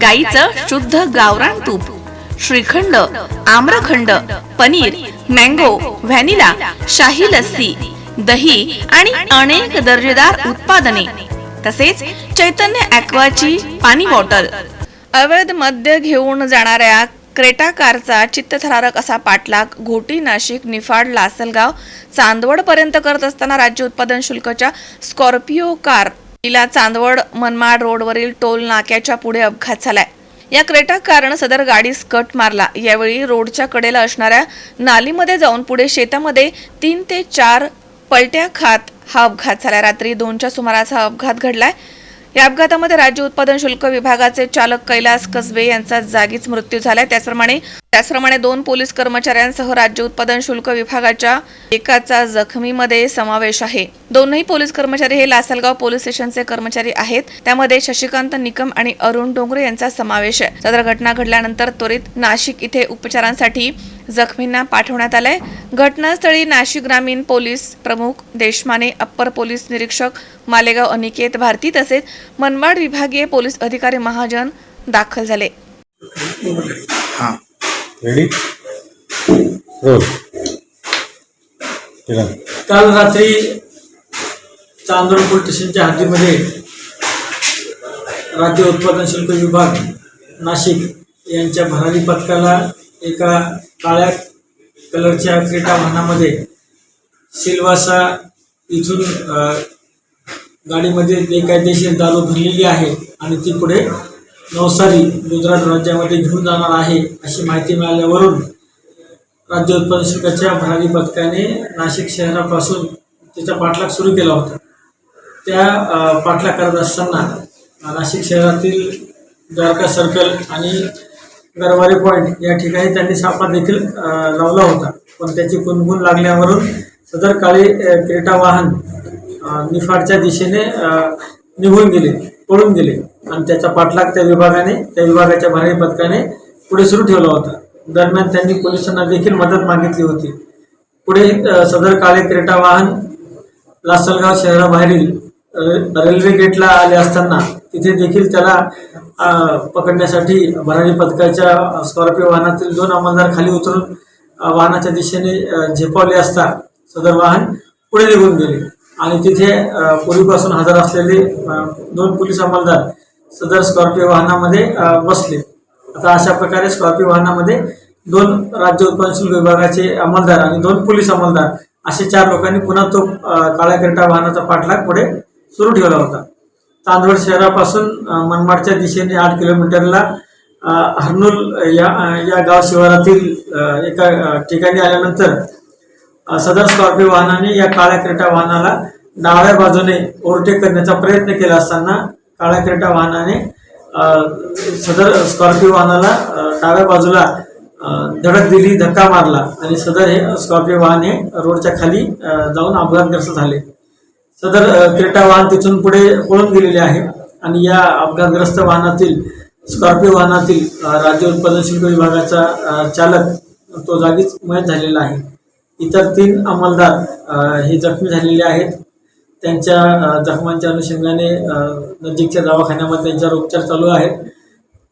गाईचं शुद्ध गावरान तूप श्रीखंड आम्रखंड पनीर मँगो व्हॅनिला शाही लस्सी दही आणि अनेक दर्जेदार उत्पादने तसेच चैतन्य ॲक्वाची पाणी बॉटल. अवैध मद्य घेऊन जाणाऱ्या क्रेटा कारचा चित्तथरारक असा पाठलाग घोटी नाशिक निफाड लासलगाव चांदवड पर्यंत करत असताना राज्य उत्पादन शुल्कच्या स्कॉर्पिओ कार तिला चांदवड मनमाड रोडवरील टोल नाक्याच्या पुढे अपघात झालाय. या क्रेटा कारण सदर गाडीस कट मारला. यावेळी रोडच्या कडेला असणाऱ्या नालीमध्ये जाऊन पुढे शेतामध्ये तीन ते चार पलट्या खात हा अपघात झाला. रात्री दोनच्या सुमारास हा अपघात घडलाय. या अपघातामध्ये राज्य उत्पादन शुल्क विभागाचे चालक कैलास कसबे यांचा जागीच मृत्यू झालाय. त्याचप्रमाणे त्याचप्रमाणे दोन पोलीस कर्मचाऱ्यांसह राज्य उत्पादन शुल्क विभागाच्या एकाचा जखमीमध्ये समावेश आहे. दोनही पोलीस कर्मचारी हे लासलगाव पोलीस स्टेशनचे कर्मचारी आहेत. त्यामध्ये शशिकांत निकम आणि अरुण डोंगरे यांचा समावेश आहे. सदर घटना घडल्यानंतर त्वरित नाशिक इथे उपचारांसाठी जखमींना पाठवण्यात आलंय. घटनास्थळी नाशिक ग्रामीण पोलीस प्रमुख देशमाने अप्पर पोलीस निरीक्षक मालेगाव अनिकेत भारती तसेच मनमाड विभागीय पोलीस अधिकारी महाजन दाखल झाले. हां. काल रात्री चांदोड पोलीस स्टेशनच्या हद्दीमध्ये राज्य उत्पादन शुल्क विभाग नाशिक यांच्या भरारी पथकाला एका काळ्या कलरच्या क्रीटा वाहनामध्ये सिल्वासा इथून गाडीमध्ये बेकायदेशीर दारू भरलेली आहे आणि ती पुढे नवसारी गुजरात राज्यामध्ये घेऊन जाणार आहे अशी माहिती मिळाल्यावरून राज्य उत्पादन शुल्काच्या भरारी पथकाने नाशिक शहरापासून त्याचा पाठलाग सुरू केला होता. त्या पाठलाग करत असताना नाशिक शहरातील द्वारका सर्कल आणि गरवारे पॉईंट या ठिकाणी त्यांनी सापळा देखील लावला होता. पण त्याची कुणगुण लागल्यावरून सदर काळी क्रेटा वाहन निफाडच्या दिशेने निघून गेले पळून गेले. आणि त्याचा पाठलाग त्या विभागाने त्या विभागाच्या भरारी पथकाने पुढे सुरू ठेवला होता. दरम्यान त्यांनी पोलिसांना देखील मदत मागितली होती. पुढे सदर काळे क्रेटा वाहन लासलगाव शहराबाहेरील रेल्वे गेटला आले असताना तिथे देखील त्याला पकडण्यासाठी भरारी पथकाच्या स्कॉर्पिओ वाहनातील दोन अंमलदार खाली उतरून वाहनाच्या दिशेने झेपावले असता सदर वाहन पुढे निघून गेले. आणि तिथे पूर्वीपासून हजर असलेले दोन पोलीस अंमलदार सदर स्कॉर्पिओ वाहनामध्ये बसले. आता अशा प्रकारे स्कॉर्पिओ वाहनामध्ये दोन राज्य उत्पादन शुल्क विभागाचे अंमलदार आणि दोन पोलीस अंमलदार असे चार लोकांनी पुन्हा तो अ, काळ्या क्रेटा वाहनाचा पाठलाग पुढे सुरू ठेवला होता. चांदवड शहरापासून मनमाडच्या दिशेने आठ किलोमीटरला हर्नुल हर्नूल या या गाव शिवारातील एका ठिकाणी आल्यानंतर सदर स्कॉर्पिओ वाहनाने या काळ्या क्रेटा वाहनाला डाव्या बाजूने ओव्हरटेक करण्याचा प्रयत्न केला असताना काळ्या क्रेटा वाहनाने सदर स्कॉर्पिओ वाहनाला डाव्या बाजूला धडक दिली धक्का मारला आणि सदर हे स्कॉर्पिओ वाहन हे रोडच्या खाली जाऊन अपघातग्रस्त झाले. सदर क्रेटा वाहन तिथून पुढे पळून गेलेले आहे. आणि या अपघातग्रस्त वाहनातील स्कॉर्पिओ वाहनातील राज्य उत्पादन शुल्क विभागाचा चालक तो जागीच मयत झालेला आहे. इतर तीन अंमलदार हे जखमी झालेले आहेत. त्यांच्या जखमांच्या अनुषंगाने नजीकच्या दवाखान्यामध्ये त्यांच्यावर उपचार चालू आहेत.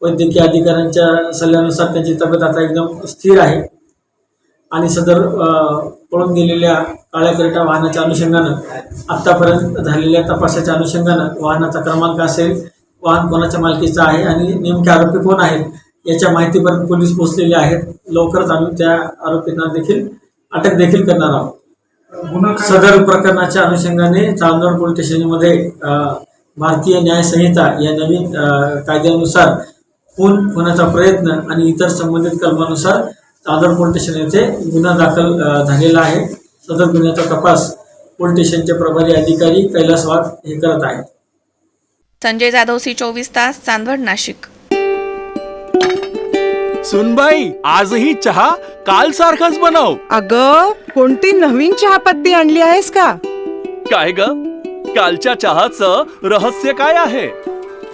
वैद्यकीय अधिकाऱ्यांच्या सल्ल्यानुसार त्यांची तब्येत आता एकदम स्थिर आहे. आणि सदर पळून गेलेल्या काळ्या करेटा वाहनाच्या अनुषंगानं आत्तापर्यंत झालेल्या तपासाच्या अनुषंगानं वाहनाचा क्रमांक असेल वाहन कोणाच्या मालकीचं आहे आणि नेमके आरोपी कोण आहेत याच्या माहितीपर्यंत पोलीस पोहोचलेले आहेत. लवकरच आम्ही त्या आरोपींना देखील अटक देखील करणार आहोत. सदर प्रकरणाच्या अनुषंगाने चांदवड पोलीस स्टेशनमध्ये भारतीय न्याय संहिता या नवीन कायद्यानुसार खून होण्याचा प्रयत्न आणि इतर संबंधित कलमानुसार चांदवड पोलीस स्टेशन येथे गुन्हा दाखल झालेला आहे. सदर गुन्ह्याचा तपास पोलीस स्टेशनचे प्रभारी अधिकारी कैलास वाघ हे करत आहेत. संजय जाधव सी चोवीस तास चांदवड नाशिक. सुनबाई आजही चहा काल सारखाच बनव. अग कोणती नवीन चहापत्ती आणली आहेस का? काय ग? कालच्या चहाचं रहस्य काय आहे?